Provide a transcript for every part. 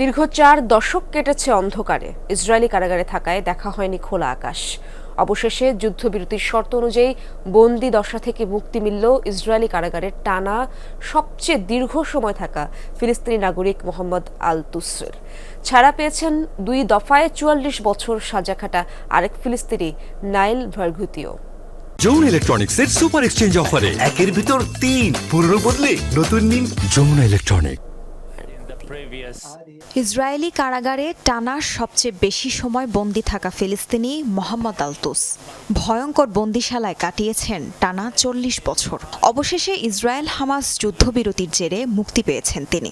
দীর্ঘ চার দশক কেটেছে অন্ধকারে। ইসরায়েলি কারাগারে থাকায় দেখা হয়নি খোলা আকাশ। অবশেষে যুদ্ধবিরতির শর্ত অনুযায়ী বন্দি দশা থেকে মুক্তি মিলল ইসরায়েলি কারাগারের টানা সবচেয়ে দীর্ঘ সময় থাকা ফিলিস্তিনি নাগরিক মোহাম্মদ আল তুসরের ছাড়া পেয়েছেন দুই দফায় চুয়াল্লিশ বছর সাজা খাটা আরেক ফিলিস্তিনি, নাইল ভার্গুতিও যৌন ইলেকট্রনিক্সের সুপার এক্সচেঞ্জ অফারে একের ভিতর তিন পুরনো বদলে নতুন নিন যমুনা ইলেকট্রনিক। ইসরায়েলি কারাগারে টানা সবচেয়ে বেশি সময় বন্দি থাকা ফিলিস্তিনি মোহাম্মদ আলতুস। ভয়ঙ্কর বন্দিশালায় কাটিয়েছেন টানা চল্লিশ বছর। অবশেষে ইসরায়েল হামাস যুদ্ধবিরতির জেরে মুক্তি পেয়েছেন তিনি।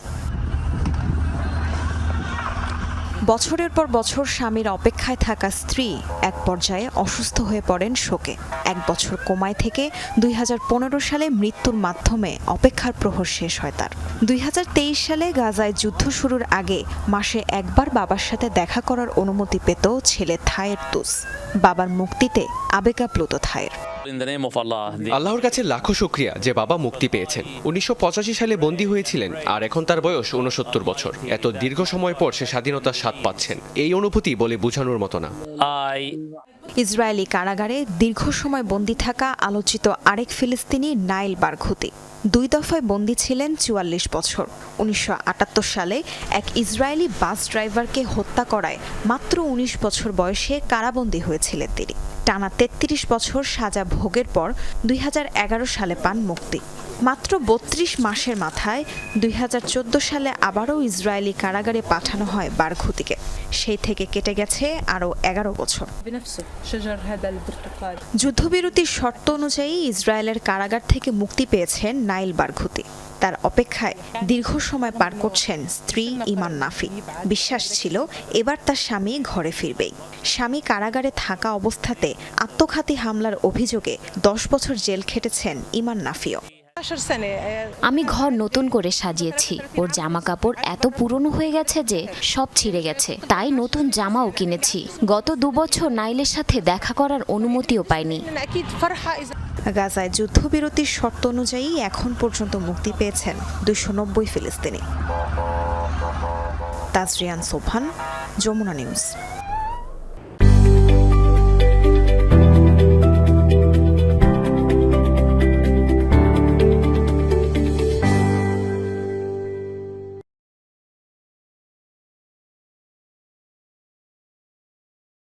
বছরের পর বছর স্বামীর অপেক্ষায় থাকা স্ত্রী এক পর্যায়ে অসুস্থ হয়ে পড়েন শোকে। এক বছর কোমায় থেকে দুই হাজার পনেরো সালে মৃত্যুর মাধ্যমে অপেক্ষার প্রহর শেষ হয় তার। দুই হাজার তেইশ সালে গাজায় যুদ্ধ শুরুর আগে মাসে একবার বাবার সাথে দেখা করার অনুমতি পেত ছেলে থায়ের তুস। বাবার মুক্তিতে আবেগাপ্লুত থায়ের। আল্লাহর কাছে লাখো শুক্রিয়া যে বাবা মুক্তি পেয়েছেন। উনিশশো সালে বন্দী হয়েছিলেন আর এখন তার বয়স উনসত্তর বছর। এত দীর্ঘ সময় পর সে স্বাধীনতার স্বাদ পাচ্ছেন। এই অনুভূতি বলে বোঝানোর মতো না। ইসরায়েলি কারাগারে দীর্ঘ সময় বন্দী থাকা আলোচিত আরেক ফিলিস্তিনি নাইল বারঘুতি দুই দফায় বন্দী ছিলেন চুয়াল্লিশ বছর। উনিশশো আটাত্তর সালে এক ইসরায়েলি বাস ড্রাইভারকে হত্যা করায় মাত্র ১৯ বছর বয়সে কারাবন্দী হয়েছিলেন তিনি। টানা ৩৩ বছর সাজা ভোগের পর দুই হাজার এগারো সালে পান মুক্তি। মাত্র ৩২ মাসের মাথায় দুই হাজার চোদ্দ সালে আবারও ইসরায়েলি কারাগারে পাঠানো হয় বারঘুতিকে। সেই থেকে কেটে গেছে আরও এগারো বছর। যুদ্ধবিরতির শর্ত অনুযায়ী ইসরায়েলের কারাগার থেকে মুক্তি পেয়েছেন নাইল বারঘুতি। তার অপেক্ষায় দীর্ঘ সময় পার করছেন স্ত্রী ইমান নাফি। বিশ্বাস ছিল এবার তার স্বামী ঘরে ফিরবেই। স্বামী কারাগারে থাকা অবস্থাতে আত্মঘাতী হামলার অভিযোগে দশ বছর জেল খেটেছেন ইমান নাফিও। আমি ঘর নতুন করে সাজিয়েছি। ওর জামা কাপড় এত পুরনো হয়ে গেছে যে সব ছিঁড়ে গেছে। তাই নতুন জামাও কিনেছি। গত দুবছর নাইলের সাথে দেখা করার অনুমতিও পাইনি। গাজায় যুদ্ধবিরতির শর্ত অনুযায়ী এখন পর্যন্ত মুক্তি পেয়েছেন দুশো নব্বই ফিলিস্তিনি। তাজরিয়ান সোফান যমুনা নিউজ।